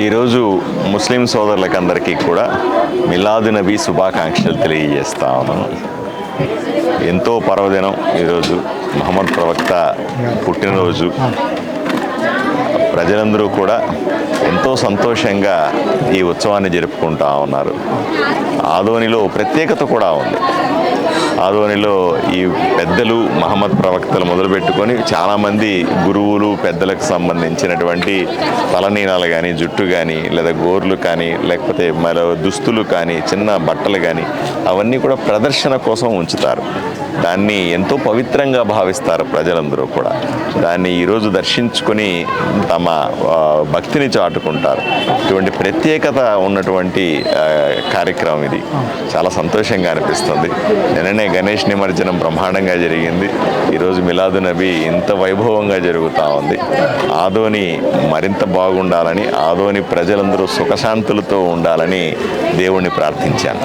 ఈరోజు ముస్లిం సోదరులకు అందరికీ కూడా మిలాదు నబీ శుభాకాంక్షలు తెలియజేస్తా ఉన్నాను. ఎంతో పర్వదినం ఈరోజు. మహమ్మద్ ప్రవక్త పుట్టినరోజు. ప్రజలందరూ కూడా ఎంతో సంతోషంగా ఈ ఉత్సవాన్ని జరుపుకుంటా ఉన్నారు. ఆదోనిలో ప్రత్యేకత కూడా ఉంది. ఆదోనిలో ఈ పెద్దలు మహమ్మద్ ప్రవక్తలు మొదలుపెట్టుకొని చాలామంది గురువులు పెద్దలకు సంబంధించినటువంటి తలనీనాలు కానీ జుట్టు కానీ లేదా గోర్లు కానీ లేకపోతే మరో దుస్తులు కానీ చిన్న బట్టలు కానీ అవన్నీ కూడా ప్రదర్శన కోసం ఉంచుతారు. దాన్ని ఎంతో పవిత్రంగా భావిస్తారు ప్రజలందరూ కూడా. దాన్ని ఈరోజు దర్శించుకొని తమ భక్తిని చాటుకుంటారు. ఇటువంటి ప్రత్యేకత ఉన్నటువంటి కార్యక్రమం ఇది. చాలా సంతోషంగా అనిపిస్తుంది. నిన్ననే గణేష్ నిమజ్జనం బ్రహ్మాండంగా జరిగింది. ఈరోజు మిలాదు నబీ ఇంత వైభవంగా జరుగుతూ ఉంది. ఆదోని మరింత బాగుండాలని ఆదోని ప్రజలందరూ సుఖశాంతులతో ఉండాలని దేవుణ్ణి ప్రార్థించాను.